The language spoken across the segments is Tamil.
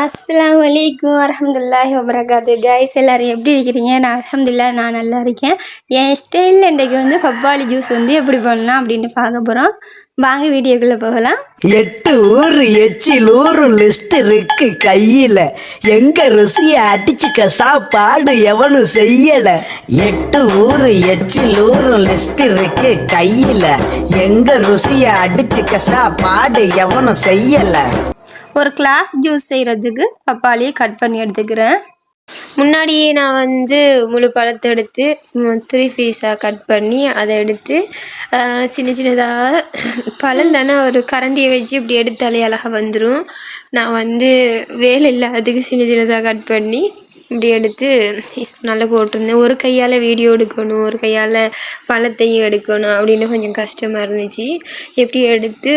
அஸ்லாம் வலைக்கும் வரமதுல்லாஹி வபரகாத்து கைஸ் எல்லோரும் எப்படி இருக்கிறீங்க? நான் அலமதுல்லா நான் நல்லா இருக்கேன். என் ஸ்டைலில் இன்றைக்கு வந்து பப்பாளி ஜூஸ் வந்து எப்படி பண்ணலாம் அப்படின்னு பார்க்க போகிறோம் வாங்க வீடியோக்குள்ளே போகலாம். எட்டு ஊர் எச்சில் ஊர் லிஸ்ட் இருக்கு கையில். எங்க ருசியை அடிச்சுக்க சாப்பாடு எவனும் செய்யல. எட்டு ஊர் எச்சில் ஊர் லிஸ்ட் இருக்கு கையில். எங்க ருசியை அடிச்சுக்க சாப்பாடு எவனும் செய்யலை. ஒரு கிளாஸ் ஜூஸ் செய்கிறதுக்கு பப்பாளியை கட் பண்ணி எடுத்துக்கிறேன். முன்னாடியே நான் வந்து முழு பழத்தை எடுத்து த்ரீ பீஸாக கட் பண்ணி அதை எடுத்து சின்ன சின்னதாக பழம் தானே ஒரு கரண்டியை வச்சு இப்படி எடுத்தாலே அழகாக வந்துடும் நான் வந்து வேலை இல்லாததுக்கு சின்ன சின்னதாக கட் பண்ணி இப்படி எடுத்து நல்லா போட்டிருந்தேன். ஒரு கையால் வீடியோ எடுக்கணும் ஒரு கையால் பழத்தையும் எடுக்கணும் அப்படின்னு கொஞ்சம் கஷ்டமாக இருந்துச்சு. எப்படி எடுத்து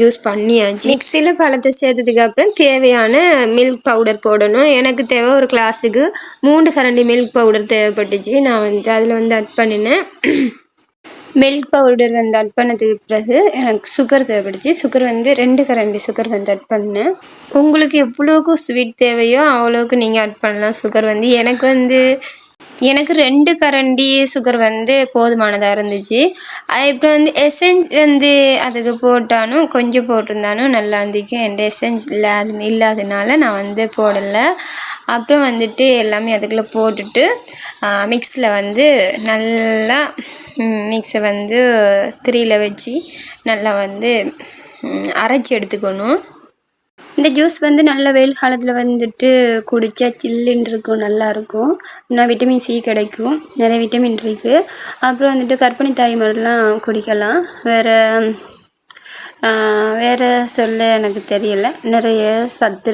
ஜூஸ் பண்ணியாச்சு. மிக்சியில் பழத்தை சேர்த்ததுக்கு அப்புறம் தேவையான மில்க் பவுடர் போடணும். எனக்கு தேவை ஒரு கிளாஸுக்கு மூன்று கரண்டி மில்க் பவுடர் தேவைப்பட்டுச்சு. நான் வந்து அதில் வந்து அட் பண்ணினேன். மில்க் பவுடர் வந்து அட் பண்ணதுக்கு பிறகு எனக்கு சுகர் தேவைப்படுச்சு. சுகர் வந்து ரெண்டு கரண்டி சுகர் வந்து அட் பண்ணேன். உங்களுக்கு எவ்வளோக்கு ஸ்வீட் தேவையோ அவ்வளோக்கு நீங்கள் அட் பண்ணலாம். சுகர் வந்து எனக்கு வந்து எனக்கு ரெண்டு கரண்டி சுகர் வந்து போதுமானதாக இருந்துச்சு. அது இப்போ வந்து எசன்ஸ் வந்து அதுக்கு போட்டாலும் கொஞ்சம் போட்டிருந்தாலும் நல்லா இருந்துச்சு என் எசன்ஸ் இல்லாத இல்லாதனால நான் வந்து போடலை. அப்புறம் வந்துட்டு எல்லாமே அதுக்குள்ளே போட்டுட்டு மிக்ஸில் வந்து நல்லா மிக்ஸை வந்து திரியில் வச்சு நல்லா வந்து அரைச்சி எடுத்துக்கணும். இந்த ஜூஸ் வந்து நல்ல வெயில் காலத்தில் வந்துட்டு குடித்தா சில்லுன்னு இருக்கும் நல்லாயிருக்கும் இன்னும் விட்டமின் சி கிடைக்கும் நிறைய விட்டமின் இருக்குது அப்புறம் வந்துட்டு கர்ப்பிணி மாதிரிலாம் குடிக்கலாம். வேறு வேறு சொல்ல எனக்கு தெரியல. நிறைய சத்து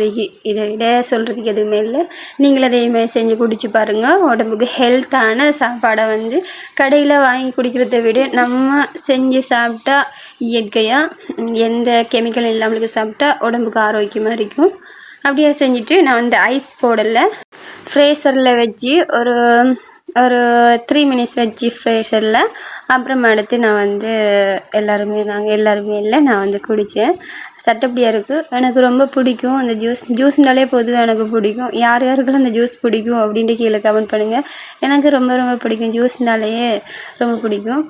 இதை விட சொல்கிறதுக்கு எதுவுமே இல்லை. நீங்களும் அதையுமே செஞ்சு குடிச்சு பாருங்கள் உடம்புக்கு ஹெல்த்தான சாப்பாடை வந்து கடையில் வாங்கி குடிக்கிறத விட நம்ம செஞ்சு சாப்பிட்டா இயற்கையாக எந்த கெமிக்கல் இல்லாமலுக்கு சாப்பிட்டா உடம்புக்கு ஆரோக்கியமாக இருக்கும். அப்படியே செஞ்சுட்டு நான் வந்து ஐஸ் போடலை ஃப்ரேசரில் வச்சு ஒரு ஒரு த்ரீ மினிட்ஸ் வச்சு ஃப்ரேஷரில் அப்புறமா அடுத்து நான் வந்து எல்லாருமே நாங்கள் எல்லாருமே இல்லை நான் வந்து குடித்தேன் சட்டப்படியாக இருக்குது எனக்கு ரொம்ப பிடிக்கும். அந்த ஜூஸ் ஜூஸ்னாலே பொதுவாக எனக்கு பிடிக்கும். யார் யாருக்கெல்லாம் அந்த ஜூஸ் பிடிக்கும் அப்படின்ட்டு கீழே கமெண்ட் பண்ணுங்கள் எனக்கு ரொம்ப ரொம்ப பிடிக்கும். ஜூஸ்னாலேயே ரொம்ப பிடிக்கும்.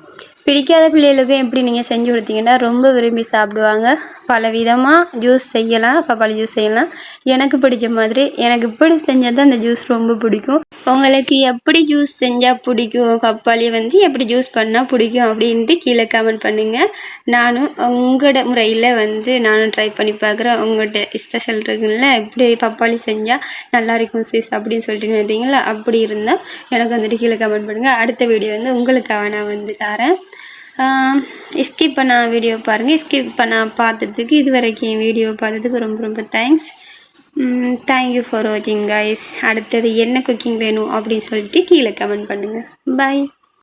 பிடிக்காத பிள்ளைகளுக்கும் எப்படி நீங்கள் செஞ்சு கொடுத்தீங்கன்னா ரொம்ப விரும்பி சாப்பிடுவாங்க. பல விதமாக ஜூஸ் செய்யலாம். பப்பாளி ஜூஸ் செய்யலாம். எனக்கு பிடிச்ச மாதிரி எனக்கு இப்படி செஞ்சால் தான் அந்த ஜூஸ் ரொம்ப பிடிக்கும். உங்களுக்கு எப்படி ஜூஸ் செஞ்சால் பிடிக்கும்? பப்பாளி வந்து எப்படி ஜூஸ் பண்ணால் பிடிக்கும் அப்படின்ட்டு கீழே கமெண்ட் பண்ணுங்கள் நானும் உங்களோட முறையில் வந்து நானும் ட்ரை பண்ணி பார்க்குறேன். உங்கள்கிட்ட ஸ்பெஷல் இருக்குல்ல இப்படி பப்பாளி செஞ்சால் நல்லா இருக்கும் சிஸ் அப்படின்னு சொல்லிட்டு நினைப்பீங்களா அப்படி இருந்தால் எனக்கு வந்துட்டு கீழே கமெண்ட் பண்ணுங்கள் அடுத்த வீடியோ வந்து உங்களுக்காக நான் வந்து தரேன். ஸ்கிப் பண்ண வீடியோ பாருங்கள் ஸ்கிப் பண்ண பார்த்ததுக்கு இது வரைக்கும் வீடியோ பார்த்ததுக்கு ரொம்ப ரொம்ப தேங்க்ஸ் தேங்க்யூ ஃபார் வாட்சிங் கைஸ் அடுத்தது என்ன குக்கிங் வேணும் அப்படின்னு சொல்லிட்டு கீழே கமெண்ட் பண்ணுங்கள் பாய்